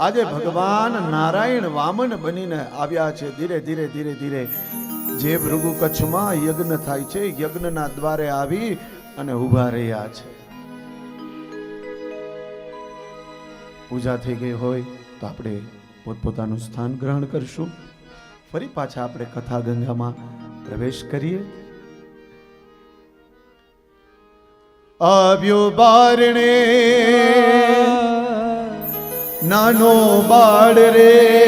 આજે ભગવાન નારાયણ વામન બનીને આવ્યા છે. ધીરે ધીરે ધીરે ધીરે. જે ભૃગુ કચ્છમાં યજ્ઞ થાય છે, યજ્ઞના દ્વારે આવી અને ઊભા રહ્યા છે. પૂજા થઈ ગઈ હોય તો આપણે પોતપોતાનું સ્થાન ગ્રહણ કરશું. ફરી પાછા આપણે કથા ગંગામાં પ્રવેશ કરીએ. આવ્યો બારણે નાનો બાળ રે.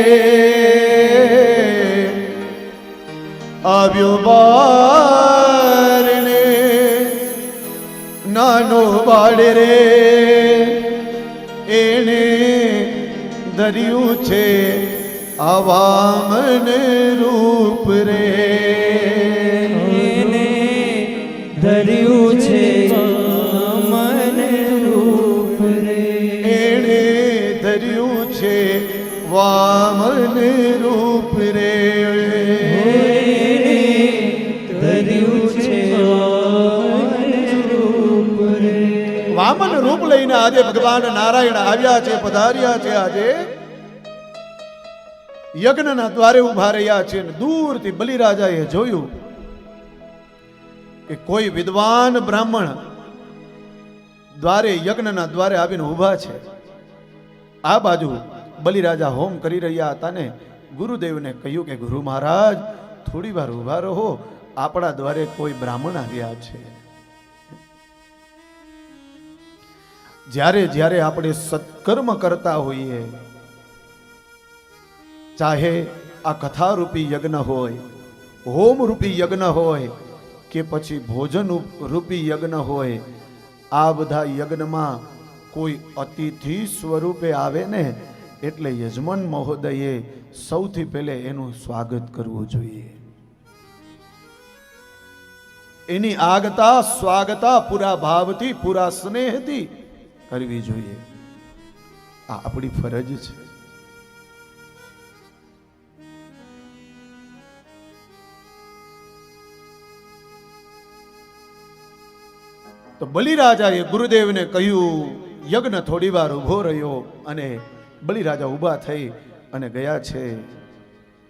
આવ્યો બારણે. નાનો બાળ રે. એણે ધર્યું છે આવામન રૂપ રે. ધર્યું વામન રૂપ રે. એને ધર્યું છે મન રૂપ રે. વામન રૂપ લઈને આજે ભગવાન નારાયણ આવ્યા છે પધાર્યા છે આજે. યજ્ઞના દ્વારે ઊભા રહ્યા છે દૂરથી બલિરાજાએ જોયું કે કોઈ વિદ્વાન બ્રાહ્મણ દ્વારે યજ્ઞના દ્વારે આવીને ઊભા છે. આ બાજુ બલિરાજા હોમ કરી રહ્યા હતા ને ગુરુદેવને કહ્યું કે, ગુરુ મહારાજ, થોડી વાર ઊભા રહો. આપણા દ્વારે કોઈ બ્રાહ્મણ આવ્યા છે. જ્યારે જ્યારે આપણે સત્કર્મ કરતા હોઈએ, ચાહે આ કથા રૂપી યજ્ઞ હોય હોમ રૂપી યજ્ઞ હોય, કે પછી ભોજન રૂપી યજ્ઞ હોય, આ બધા યજ્ઞમાં કોઈ અતિથિ સ્વરૂપે આવે ને એટલે યજમાન મહોદયે સૌથી પહેલે એનું સ્વાગત કરવું જોઈએ. એની આગતા, સ્વાગતા, પૂરા ભાવથી, પૂરા સ્નેહથી કરવી જોઈએ. આ આપણી ફરજ છે. તો બલિરાજાએ ગુરુદેવને કહ્યું, યજ્ઞ થોડી વાર ઊભો રહ્યો અને બલિરાજા ઊભા થઈ અને ગયા છે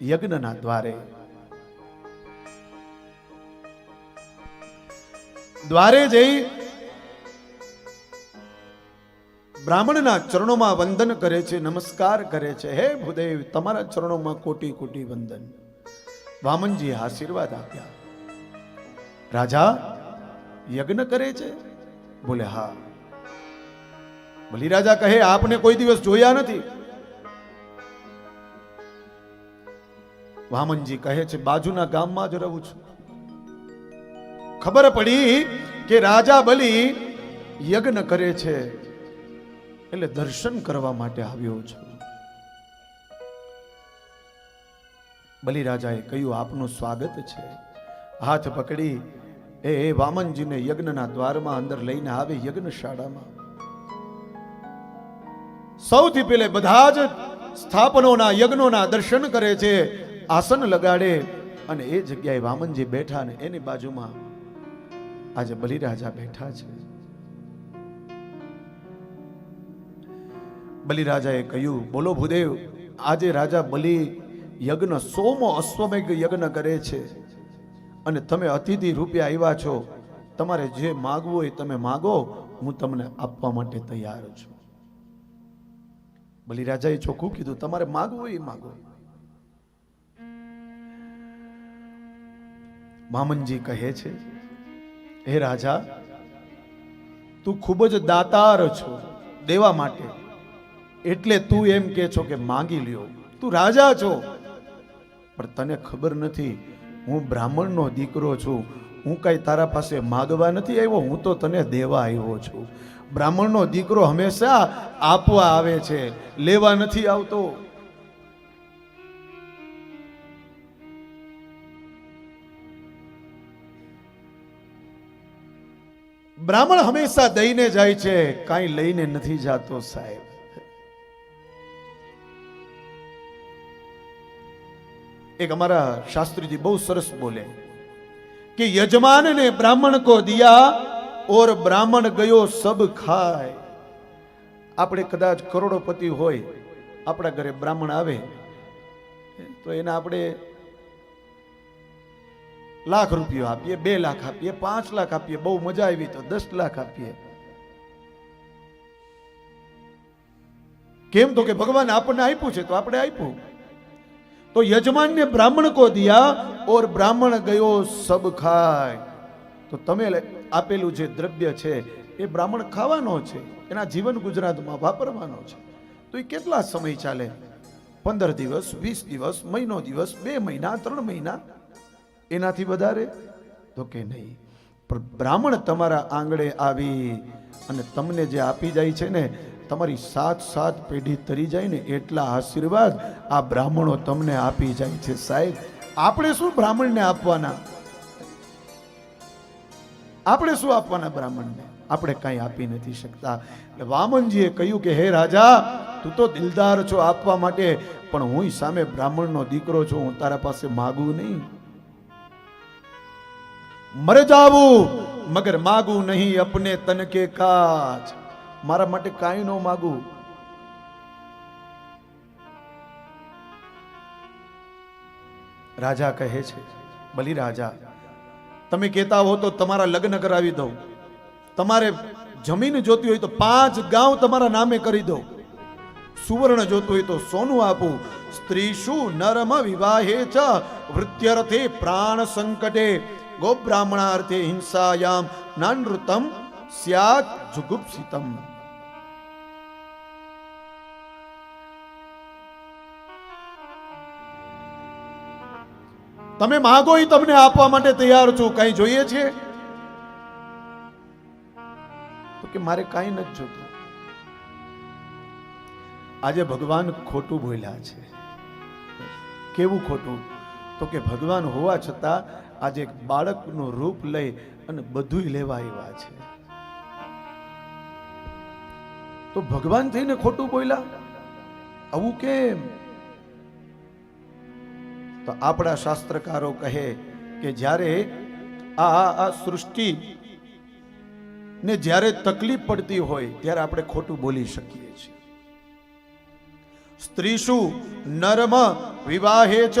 યજ્ઞના દ્વારે. દ્વારે જઈ બ્રાહ્મણના ચરણોમાં વંદન કરે છે, નમસ્કાર કરે છે. હે ભૂદેવ, તમારા ચરણોમાં કોટી કોટી વંદન. વામનજી આશીર્વાદ આપ્યા. રાજા યજ્ઞ કરે છે? બોલે, હા. બલિરાજા કહે, આપને કોઈ દિવસ જોયા નથી. વામનજી કહે છે, બાજુના ગામમાં જ રહું છું. ખબર પડી કે રાજા બલિ યજ્ઞ કરે છે, એટલે દર્શન કરવા માટે આવ્યો છું. બલિરાજાએ કહ્યું, આપનું સ્વાગત છે. હાથ પકડી એ વામનજીને યજ્ઞના દ્વારમાં અંદર લઈને આવે યજ્ઞશાળામાં. સૌથી પહેલે બધા જ સ્થાપનોના યજ્ઞોના દર્શન કરે છે, આસન લગાડે અને એ જગ્યાએ વામનજી બેઠા ને એની બાજુમાં આજે બલિરાજા બેઠા છે. બલિરાજાએ કહ્યું, બોલો ભૂદેવ, આજે રાજા બલિ યજ્ઞ સોમો અશ્વમેઘ યજ્ઞ કરે છે અને તમે અતિથિ રૂપે આવ્યા છો. તમારે જે માગવું હોય તમે માગો, હું તમને આપવા માટે તૈયાર છું. બલિરાજાએ ચોખ્ખું કીધું, તમારે માગવું એ માગો. મામનજી કહે છે, હે રાજા, તું ખૂબ જ દાતાર છો દેવા માટે, એટલે તું એમ કે છો કે માંગી લ્યો. તું રાજા છો. પણ તને ખબર નથી, હું બ્રાહ્મણનો દીકરો છું હું કાંઈ તારા પાસે માગવા નથી આવ્યો, હું તો તને દેવા આવ્યો છું. બ્રાહ્મણનો દીકરો હંમેશા આપવા આવે છે, લેવા નથી આવતો. બ્રાહ્મણ હંમેશા દઈને જાય છે, કાંઈ લઈને નથી જાતો સાહેબ. એક અમારા શાસ્ત્રીજી બહુ સરસ બોલે. કે યજમાન ને બ્રાહ્મણ કો દિયા ઓર બ્રાહ્મણ ગયો સબ ખાય. આપણે કદાચ કરોડોપતિ હોય, આપણા ઘરે બ્રાહ્મણ આવે, તો એને આપણે લાખ રૂપિયો આપીએ, બે લાખ આપીએ, પાંચ લાખ આપીએ, બહુ મજા આવી તો દસ લાખ આપીએ. કેમ તો કે ભગવાન આપણને આપ્યું છે તો આપણે આપ્યું. તો યજમાન ને બ્રાહ્મણ કો દિયા ઓર બ્રાહ્મણ ગયો સબ ખાય. તો તમે આપેલું જે દ્રવ્ય છે, એ બ્રાહ્મણ ખાવાનો છે, એના જીવન ગુજરાતમાં વાપરવાનો છે. તો એ કેટલા સમય ચાલે? પંદર દિવસ, વીસ દિવસ, મહિનો દિવસ, બે મહિના, ત્રણ મહિના? એનાથી વધારે? તો કે નહીં. પણ બ્રાહ્મણ તમારા આંગણે આવી અને તમને જે આપી જાય છે ને તમારી સાત સાત પેઢી તરી જાય ને એટલા આશીર્વાદ આ બ્રાહ્મણો તમને આપી જાય છે સાહેબ. આપણે શું બ્રાહ્મણને આપવાના? આપણે શું આપવાના બ્રાહ્મણને? આપણે કાંઈ આપી નથી શકતા. એટલે વામનજીએ કહ્યું કે, હે રાજા, તું તો દિલદાર છો આપવા માટે, પણ હું સામે બ્રાહ્મણનો દીકરો છું, હું તારા પાસે માગું નહીં. મરે જાવું, મગર માગું નહીં, અપને તન કે કાજ. મારા માટે કાંઈ ન માગું. રાજા કહે છે, બલી રાજા, તમે કહેતા હો તો તમારા લગ્ન કરાવી દઉં. તમારે જમીન જોતી હોય તો પાંચ ગાંવ તમારા નામે કરી દઉં. સુવર્ણ જોતું હોય તો સોનું આપું. સ્ત્રી શું નરમ વિવાહે ચ, વૃત્યર્થે પ્રાણ સંકટે. ગોબ્રાહ્મણાર્થે હિંસાયામ, નાનૃતમ સ્યાત જુગુપ્સિતમ. તમે માગો એ તમને આપવા માટે તૈયાર છું. કઈ જોઈએ છે? તો કે મારે કઈ નથી જોતું. આજે ભગવાન ખોટું બોલ્યા છે. કેવું ખોટું? તો કે ભગવાન હોવા છતાં આજે એક બાળકનું રૂપ લઈ અને બધુંય લેવા આવ્યા છે. તો ભગવાન થઈને ખોટું બોલ્યા? આવું કેમ? તો આપણા શાસ્ત્રકારો કહે કે જ્યારે આ સૃષ્ટિ ને જ્યારે તકલીફ પડતી હોય, ત્યારે આપણે ખોટું બોલી શકીએ છીએ. સ્ત્રીશુ નરમ વિવાહે ચ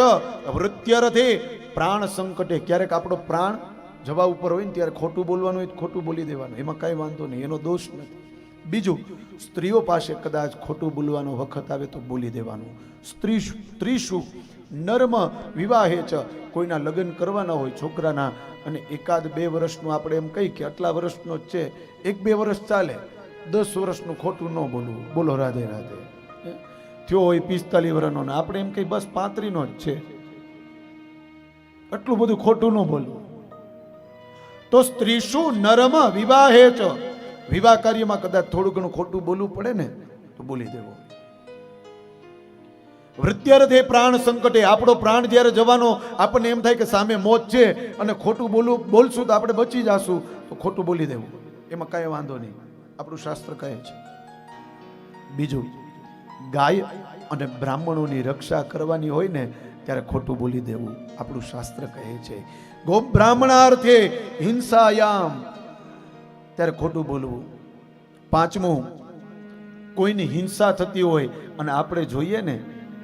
વૃત્યરથે પ્રાણ સંકટે. ક્યારેક આપણો પ્રાણ જવા ઉપર હોય ને ત્યારે ખોટું બોલવાનું હોય ખોટું બોલી દેવાનું. એમાં કાંઈ વાંધો નહીં, એનો દોષ નથી. બીજું, સ્ત્રીઓ પાસે કદાચ ખોટું બોલવાનો વખત આવે તો બોલી દેવાનું. સ્ત્રી સ્ત્રીશુ નર્મ વિવાહે ચ કોઈના લગ્ન કરવાના હોય છોકરાના, અને એકાદ બે વર્ષનું આપણે એમ કહી કે આટલા વર્ષનો જ છે. એક બે વર્ષ ચાલે. દસ વર્ષનું ખોટું ન બોલવું. બોલો, રાધે રાધે? થયો હોય પિસ્તાલીસ વર્ષનો ને આપણે એમ કહી બસ પાંત્રીનો જ છે. આટલું બધું ખોટું ન બોલવું. તો સ્ત્રી શું નરમ વિવાહે ચ વિવાહ કાર્યમાં કદાચ થોડું ઘણું ખોટું બોલવું પડે ને, તો બોલી દેવો. વૃત્યર્થે પ્રાણ સંકટે. આપણો પ્રાણ જ્યારે જવાનો, આપણને એમ થાય કે સામે મોત છે અને ખોટું બોલવું બોલશું તો આપણે બચી જશું. તો ખોટું બોલી દેવું. એમાં કાંઈ વાંધો નહીં. આપણું શાસ્ત્ર કહે છે. બીજું, ગાય અને બ્રાહ્મણોની રક્ષા કરવાની હોય ને, ત્યારે ખોટું બોલી દેવું. આપણું શાસ્ત્ર કહે છે. ગો બ્રાહ્મણાર્થે હિંસાયામ. ત્યારે ખોટું બોલવું. પાંચમું, કોઈની હિંસા થતી હોય અને આપણે જોઈએ ને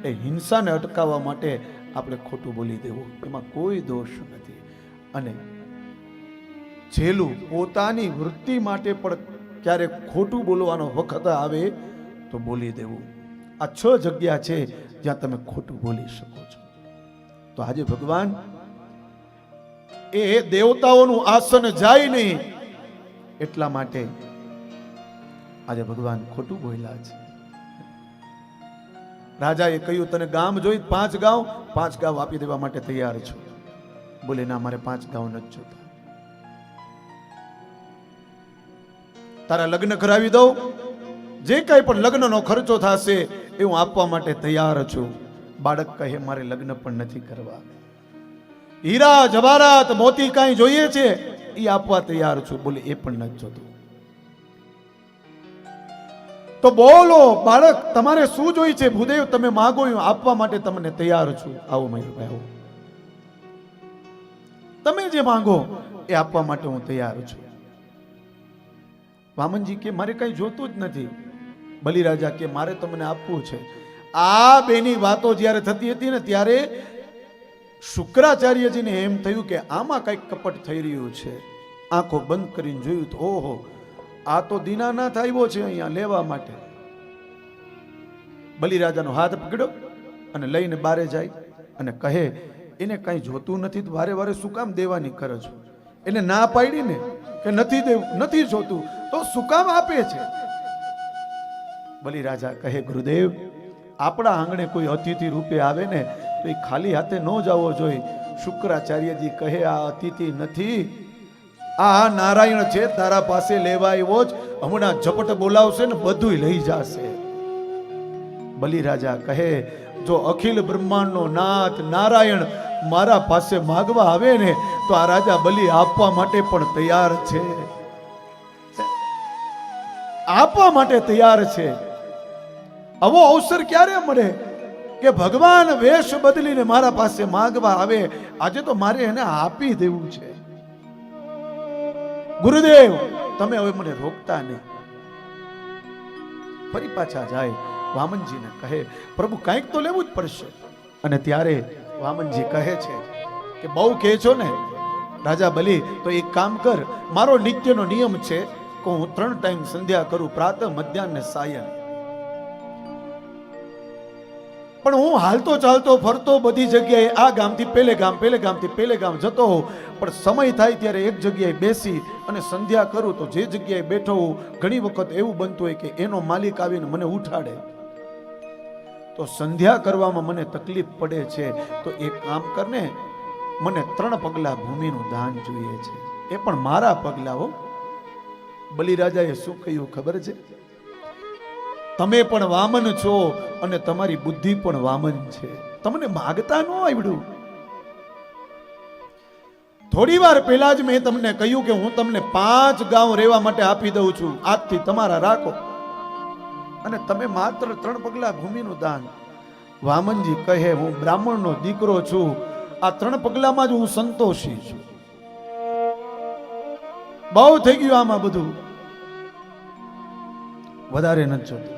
એ હિંસાને અટકાવવા માટે આપણે ખોટું બોલી દેવું. એમાં કોઈ દોષ નથી. અને છેલ્લું પોતાની વૃત્તિ માટે પણ ક્યારેક ખોટું બોલવાનો વખત આવે તો બોલી દેવું. આ છ જગ્યા છે જ્યાં તમે ખોટું બોલી શકો છો. તો આજે ભગવાન એ દેવતાઓનું આસન જાય નહીં એટલા માટે આજે ભગવાન ખોટું બોલ્યા છે. રાજાએ કહ્યું, તને ગામ જોઈ પાંચ ગાંવ પાંચ ગાંવ આપી દેવા માટે તૈયાર છું. બોલે, ના, મારે પાંચ ગાંવ નથી જોતા. તારા લગ્ન કરાવી દઉં? જે કાંઈ પણ લગ્નનો ખર્ચો થશે, એ હું આપવા માટે તૈયાર છું. બાળક કહે, મારે લગ્ન પણ નથી કરવા. હીરા જવારાત મોતી કાંઈ જોઈએ છે? એ આપવા તૈયાર છું. બોલે, એ પણ નથી જોતું. તો બોલો, બાળક, તમારે શું જોઈએ છે? ભૂદેવ, તમે માગો આપવા માટે તમને તૈયાર છું. આવો મયુરભાઈ આવો. તમે જે માંગો, એ આપવા માટે હું તૈયાર છું. વામનજી કે, મારે કઈ જોતું જ નથી. બલિરાજા કે, મારે તમને આપવું છે. આ બેની વાતો જ્યારે થતી હતી ને, ત્યારે શુક્રાચાર્યજીને એમ થયું કે, આમાં કંઈક કપટ થઈ રહ્યું છે. આંખો બંધ કરીને જોયું તો, ઓહો આ તો દીનાનાથ આવ્યો છે અહીંયા લેવા માટે. બલિરાજાનો હાથ પકડ્યો અને લઈને બારે જાય અને કહે, એને કાંઈ જોતું નથી તો વારે વારે શું કામ દેવાની કરે છો એને ના પાડી ને કે નથી દેવું, નથી જોતું, તો શું કામ આપે છે? બલિરાજા કહે, ગુરુદેવ, આપણા આંગણે કોઈ અતિથિ રૂપે આવે ને તો એ ખાલી હાથે ન જવો જોઈએ શુક્રાચાર્યજી કહે, આ અતિથિ નથી આ નારાયણ છે તારા પાસે લેવા આવ્યો જ, હમણાં ઝપટ બોલાવશે ને બધું લઈ જશે. બલિરાજા કહે, જો અખિલ બ્રહ્માંડનો નાથ નારાયણ મારા પાસે માગવા આવે ને, તો આ રાજા બલિ આપવા માટે પણ તૈયાર છે. આપવા માટે તૈયાર છે. આવો અવસર ક્યારે મળે કે ભગવાન વેશ બદલીને મારા પાસે માગવા આવે? આજે તો મારે એને આપી દેવું છે. ગુરુદેવ, તમે હવે મને રોકતા નહીં. ફરી પાછા જાય વામનજીને કહે, પ્રભુ, કંઈક તો લેવું જ પડશે. અને ત્યારે વામનજી કહે છે કે, બહુ કહે છો ને, રાજા બલી, તો એક કામ કર, મારો નિત્યનો નિયમ છે કે હું ત્રણ ટાઈમ સંધ્યા કરું, પ્રાતઃ, મધ્યાહન ને સાયન પણ હું હાલતો ચાલતો ફરતો બધી જગ્યાએ આ ગામથી પેલે ગામ, પેલે ગામથી પેલે ગામ જતો હોઉં. પણ સમય થાય ત્યારે એક જગ્યાએ બેસી અને સંધ્યા કરું તો જે જગ્યાએ બેઠો હોઉં, ઘણી વખત એવું બનતું હોય કે એનો માલિક આવીને મને ઉઠાડે. તો સંધ્યા કરવામાં મને તકલીફ પડે છે. તો એક કામ કરને, મને ત્રણ પગલા ભૂમિનું દાન જોઈએ છે. એ પણ મારા પગલાઓ બલિરાજાએ શું કહ્યું ખબર છે? તમે પણ વામન છો અને તમારી બુદ્ધિ પણ વામન છે. તમને માગતા ન આવડ્યું? થોડી વાર પહેલા જ મેં તમને કહ્યું કે હું તમને પાંચ ગાંવ રહેવા માટે આપી દઉં છું. આજથી તમારા રાખો. અને તમે માત્ર ત્રણ પગલા ભૂમિનું દાન. વામનજી કહે, હું બ્રાહ્મણનો દીકરો છું. આ ત્રણ પગલામાં જ હું સંતોષી છું. બહુ થઈ ગયું આમાં બધું. વધારે નથી જોતું.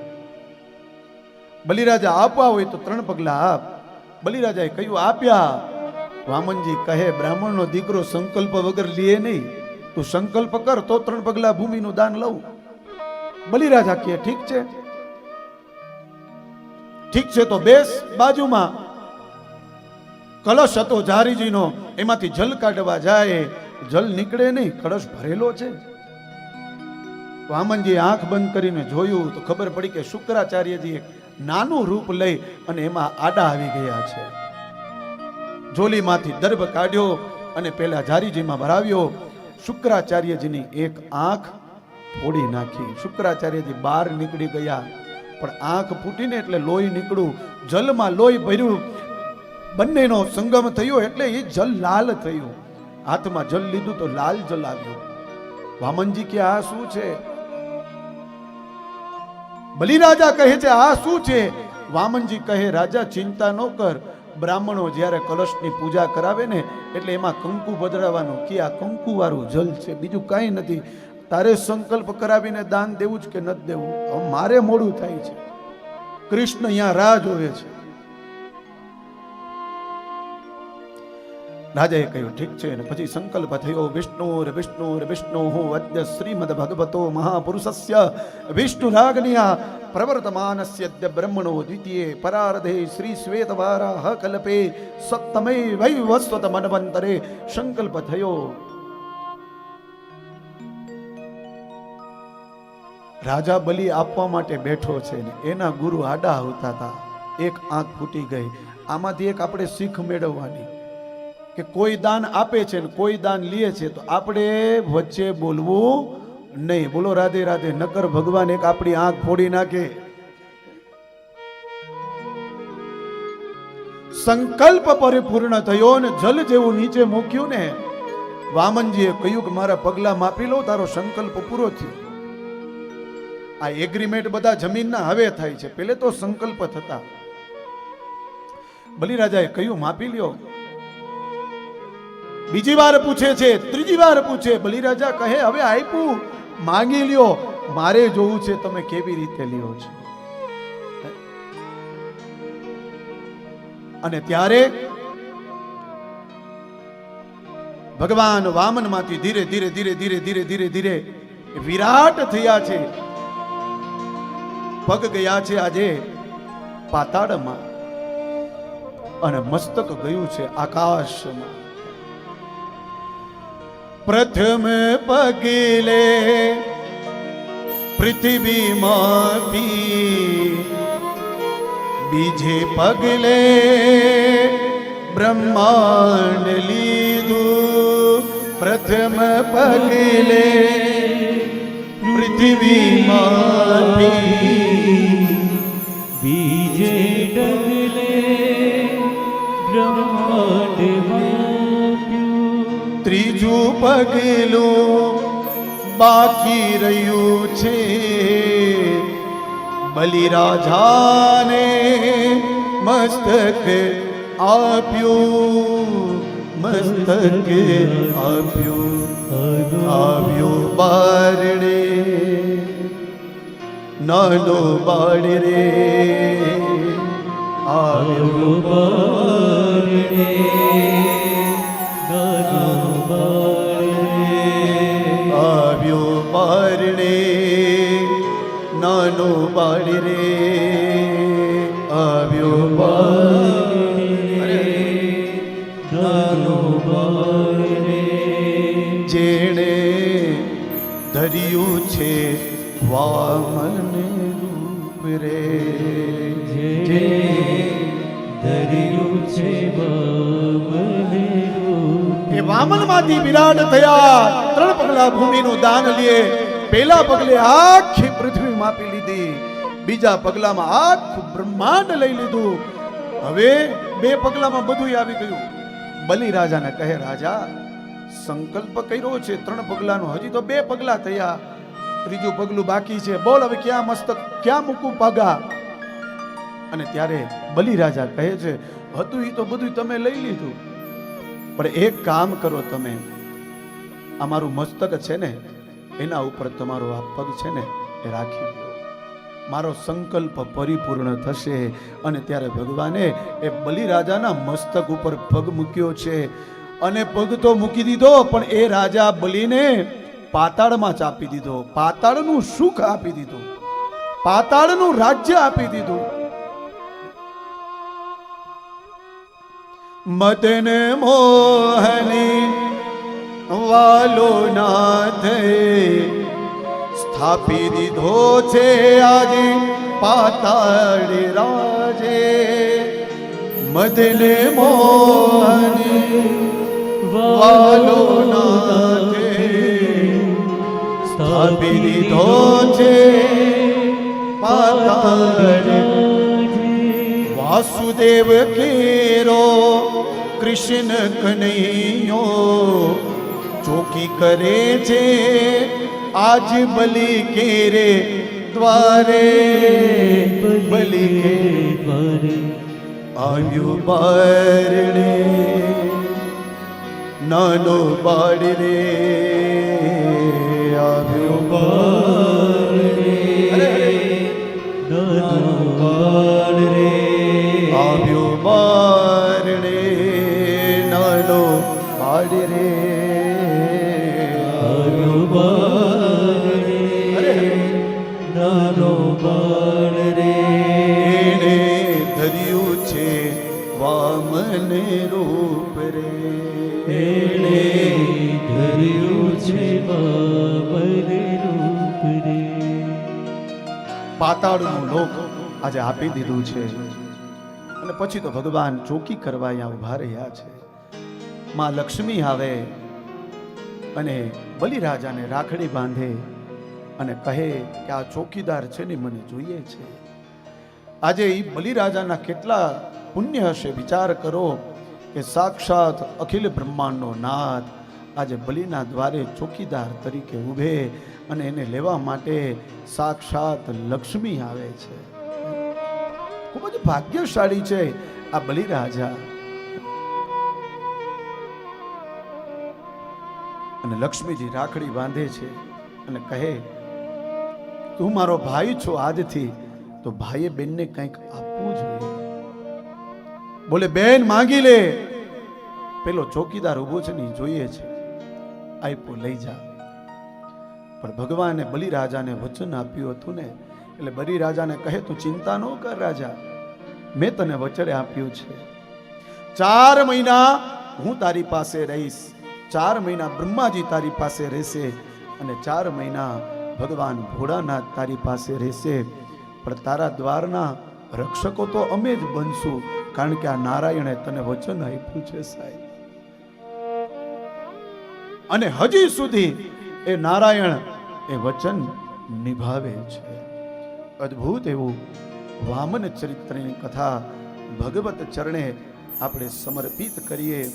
બલિરાજા આપવા હોય તો ત્રણ પગલા આપ. બલિરાજાએ કહ્યું, આપ્યા. વામનજી કહે, બ્રાહ્મણનો દીકરો સંકલ્પ વગર લે નહીં. તું સંકલ્પ કર તો ત્રણ પગલા ભૂમિનું દાન લઉં. બલિરાજા કહે, ઠીક છે. ઠીક છે તો બેસ બાજુમાં. કળશ હતો જારીજીનો એમાંથી જલ કાઢવા જાય. જલ નીકળે નહીં, કળશ ભરેલો છે. વામનજી આંખ બંધ કરીને જોયું તો ખબર પડી કે શુક્રાચાર્યજી એક નાનું રૂપ લઈ અને એમાં આડા આવી ગયા છે. જોલીમાંથી દર્ભ કાઢ્યો અને પેલા જારીજીમાં ભરાવ્યો. શુક્રાચાર્યજીની એક આંખ ફોડી નાખી. શુક્રાચાર્યજી બહાર નીકળી ગયા. પણ આંખ ફૂટીને એટલે લોહી નીકળ્યું. જલમાં લોહી ભર્યું. બંનેનો સંગમ થયો એટલે એ જલ લાલ થયું. હાથમાં જલ લીધું તો લાલ જલ આવ્યું. વામનજી કે, આ શું છે? બલિરાજા કહે છે, આ શું છે? વામનજી કહે, રાજા, ચિંતા ન કર. બ્રાહ્મણો જ્યારે કલશની પૂજા કરાવે ને, એટલે એમાં કંકુ બદલાવાનું કે આ કંકુ વાળું જલ છે, બીજું કાંઈ નથી. તારે સંકલ્પ કરાવીને દાન દેવું જ કે નથી દેવું? મારે મોડું થાય છે. કૃષ્ણ અહીંયા રાહ જોવે છે. રાજાએ કહ્યું, ઠીક છે. અને પછી સંકલ્પ થયો, વિષ્ણુ વિષ્ણુ વિષ્ણુ, હું અદ્ય શ્રીમદ ભગવતો મહાપુરુષસ્ય વિષ્ણુ રાગનિયા પ્રવર્તમાનસ્ય બ્રહ્મણો દ્વિતીય, પરાર્ધે શ્રી શ્વેતવારાહ કલ્પે સપ્તમે વૈવસ્વત મનવંતરે સંકલ્પ થયો. રાજા બલિ આપવા માટે બેઠો છે ને એના ગુરુ આડા આવતા હતા. એક આંખ ફૂટી ગઈ. આમાંથી એક આપણે શીખ મેળવવાની. કે કોઈ દાન આપે છે ને કોઈ દાન લે છે, તો આપણે વચ્ચે બોલવું નહીં. બોલો, રાધે રાધે. નકર ભગવાન એક આપણી આંખ ફોડી નાખે. સંકલ્પ પરિપૂર્ણ થયો ને જલ જેવું નીચે મૂક્યું ને, વામનજીએ કહ્યું કે મારા પગલા માપી લો, તારો સંકલ્પ પૂરો થયો. આ એગ્રીમેન્ટ બધા જમીનના હવે થાય છે. પેલે તો સંકલ્પ થતા. બલિરાજાએ કહ્યું, માપી લ્યો. બીજી વાર પૂછે છે, ત્રીજી વાર પૂછે, બલિરાજા કહે, હવે આપ્યું માંગી લ્યો. મારે જોવું છે તમે કેવી રીતે લ્યો છો. અને ત્યારે ભગવાન વામનમાંથી ધીરે ધીરે ધીરે ધીરે ધીરે ધીરે ધીરે વિરાટ થયા છે. પગ ગયા છે આજે પાતાળમાં. અને મસ્તક ગયું છે આકાશમાં. પ્રથમ પગલે પૃથ્વીમાં પી બીજે પગલે બ્રહ્માંડ લીધું. પ્રથમ પગલે પૃથ્વીમાં પી બીજે ડગલે બ્રહ્માંડ ત્રીજું પગલું બાકી રહ્યું છે. બલિરાજાને મસ્તક આપ્યું મસ્તક આપ્યું, આવ્યો બારણે નાનો બાળ રે આવ્યો બારણે નાનો બાળ રે. આવ્યો નાનો જેણે ધર્યું છે વામન રૂપ રે. જે ધર્યું છે એ વામનમાંથી વિરાટ થયા. ત્રણ પગલા ભૂમિનું દાન લે. પહેલા પગલે આખી પૃથ્વી માપી લીધી. બીજા પગલામાં આખું બ્રહ્માંડ લઈ લીધું. હવે બે પગલામાં બધું આવી ગયું. બલિ રાજાને કહે, રાજા, સંકલ્પ કર્યો છે ત્રણ પગલાનો. હજી તો બે પગલા થયા. ત્રીજું પગલું બાકી છે. બોલ, હવે ક્યાં મસ્તક, ક્યાં મૂકું પગા? અને ત્યારે બલિ રાજા કહે છે, હતું એ તો બધું તમે લઈ લીધું. પણ એક કામ કરો તમે. આ મારું મસ્તક છે ને, એના ઉપર તમારો આ પગ છે ને એ રાખી દો. મારો સંકલ્પ પરિપૂર્ણ થશે અને ત્યારે ભગવાને એ બલિરાજાના મસ્તક ઉપર પગ મૂક્યો છે. અને પગ તો મૂકી દીધો, પણ એ રાજા બલિને પાતાળમાં આપી દીધો. પાતાળનું સુખ આપી દીધું. પાતાળનું રાજ્ય આપી દીધું. મદન મોહની વાલો નાથ સ્થાપી દીધો છે આજે, પાતાળ રાજે. મધલે મોહની વાલો નાથે સ્થાપી દીધો છે પાતાળ વાસુદેવ કેરો કૃષ્ણ કનૈયો ચોકી કરે છે આજ બલિ કેરે દ્વારે બલિ કે દ્વારે આવ્યો બારણે નાનો બાળ રે આવ્યો બારણે. નાનો બાળ રે આવ્યો બારણે નાનો બાળ રે પાતાળનું લોક આજે આપી દીધું છે. અને પછી તો ભગવાન ચોકી કરવા અહીંયા ઊભા રહ્યા છે. માં લક્ષ્મી આવે અને બલિરાજાને રાખડી બાંધે અને કહે કે આ ચોકીદાર છે ને મને જોઈએ છે. આજે એ બલિરાજાના કેટલા પુણ્ય હશે વિચાર કરો કે સાક્ષાત અખિલ બ્રહ્માંડનો નાથ આજે બલિના દ્વારે ચોકીદાર તરીકે ઊભે અને એને લેવા માટે સાક્ષાત લક્ષ્મી આવે છે. ખૂબ જ ભાગ્યશાળી છે આ બલિરાજા. અને લક્ષ્મીજી રાખડી બાંધે છે અને કહે, તું મારો ભાઈ છો આજથી, તો ભાઈએ બેનને કંઈક આપવું જોઈએ. બોલે, બેન, માંગી લે. પેલો ચોકીદાર ઊભો છે ને જોઈએ છે. આપ્યું, લઈ જા. પણ ભગવાને બલિરાજાને વચન આપ્યું હતું ને, એટલે બલિરાજાને કહે, તું ચિંતા ન કર રાજા, મેં તને વચડે આપ્યું છે. ચાર મહિના હું તારી પાસે રહીશ, ચાર મહિના બ્રહ્માજી તારી પાસે રહેશે અને ચાર મહિના ભગવાન ભોળાનાથ તારી પાસે રહેશે. પણ તારા દ્વારના રક્ષકો તો અમે જ બનશું, કારણ કે આ નારાયણે તને વચન આપ્યું છે સાહેબ. અને હજી સુધી એ નારાયણ એ વચન નિભાવે છે. અદ્ભુત એવું વામન ચરિત્રની કથા ભગવત ચરણે આપણે સમર્પિત કરીએ.